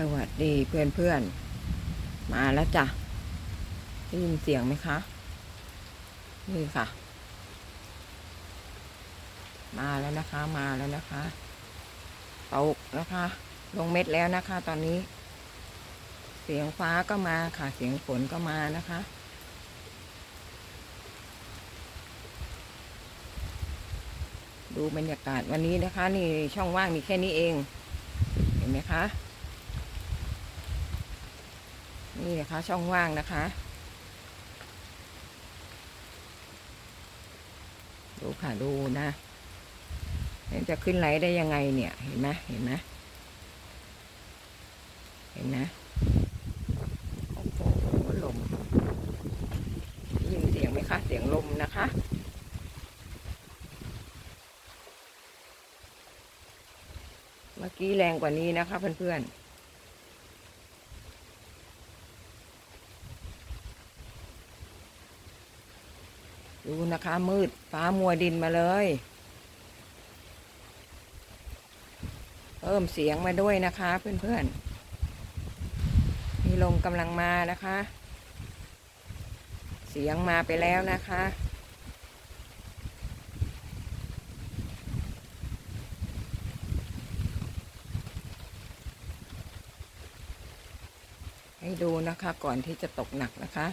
สวัสดีเพื่อนเพื่อนมาแล้วจ้ะได้ยินเสียงไหมคะ นี่ค่ะ มาแล้วนะคะมาแล้วนะคะตกนะคะ ลงเม็ดแล้วนะคะ ตอนนี้ เสียงฟ้าก็มาค่ะ เสียงฝนก็มานะคะดูบรรยากาศวันนี้นะคะ นี่ช่องว่างมีแค่นี้เอง เห็นไหมคะ นี่นะคะช่องว่างนะคะ ดูค่ะดูนะแล้วจะขึ้นไลฟ์ได้ยังไงเนี่ย เห็นไหมเห็นไหมเห็นนะโอ้โหลมยินเสียงไหมคะ เสียงลมนะคะเมื่อกี้แรงกว่านี้นะคะเพื่อนๆ ดูนะคะมืดฟ้ามัวดินมาเลย เพิ่มเสียงมาด้วยนะคะเพื่อนๆมีลมกำลังมานะคะ เสียงมาไปแล้วนะคะให้ดูนะคะก่อนที่จะตกหนักนะคะ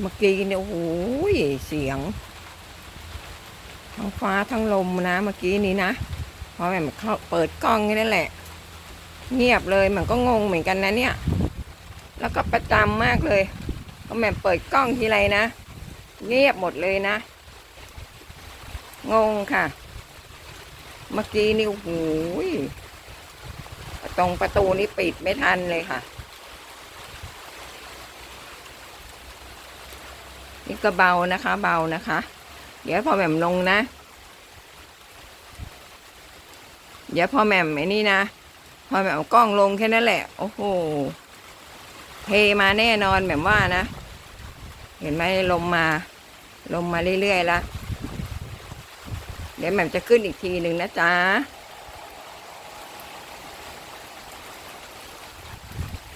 เมื่อกี้เนี่ยโอ้โหเสียง ทั้งฟ้าทั้งลมนะ เมื่อกี้นี้นะพอแม่มเข้าเปิดกล้องนี่แหละ เงียบเลยมันก็งงเหมือนกันนะเนี่ย แล้วก็ประจำมากเลยพอแม่เปิดกล้องทีไรนะ เงียบหมดเลยนะ งงค่ะ เมื่อกี้นี่โอ้โหตรงประตูนี่ปิดไม่ทันเลยค่ะ นี่ก็เบานะคะ เบานะคะ เดี๋ยวพอแหม่มลงนะ เดี๋ยวพอแหม่มไอ้นี่นะ พอแหม่มเอากล้องลงแค่นั้นแหละ โอ้โห เทมาแน่นอนแบบว่านะ เห็นไหมลมมา ลมมาเรื่อยๆละ เดี๋ยวแหม่มจะขึ้นอีกทีหนึ่งนะจ๊ะ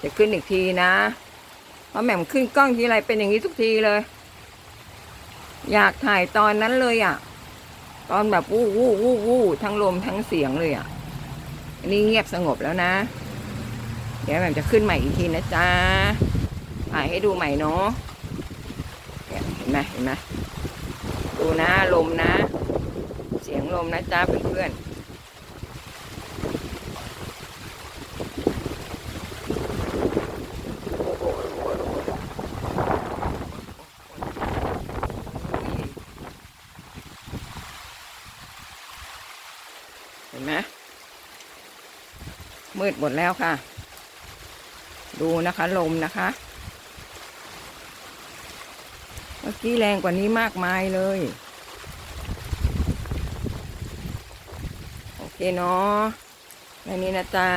จะขึ้นอีกทีนะพราะแหม่มขึ้นกล้องทีไรเป็นอย่างนี้ทุกทีเลย อยากถ่ายตอนนั้นเลยอะ ตอนแบบวู้วู้วู้วู้ทั้งลมทั้งเสียงเลยอะอันนี้เงียบสงบแล้วนะ เดี๋ยวแหม่มจะขึ้นใหม่อีกทีนะจ๊ะถ่ายให้ดูใหม่เนาะเนี่ยเห็นไหมเห็นไหมดูนะลมนะ เสียงลมนะจ๊ะเพื่อนๆ เห็นไหมมืดหมดแล้วค่ะ ดูนะคะลมนะคะ เมื่อกี้แรงกว่านี้มากมายเลย โอเคเนาะแค่นี้นะจ๊ะ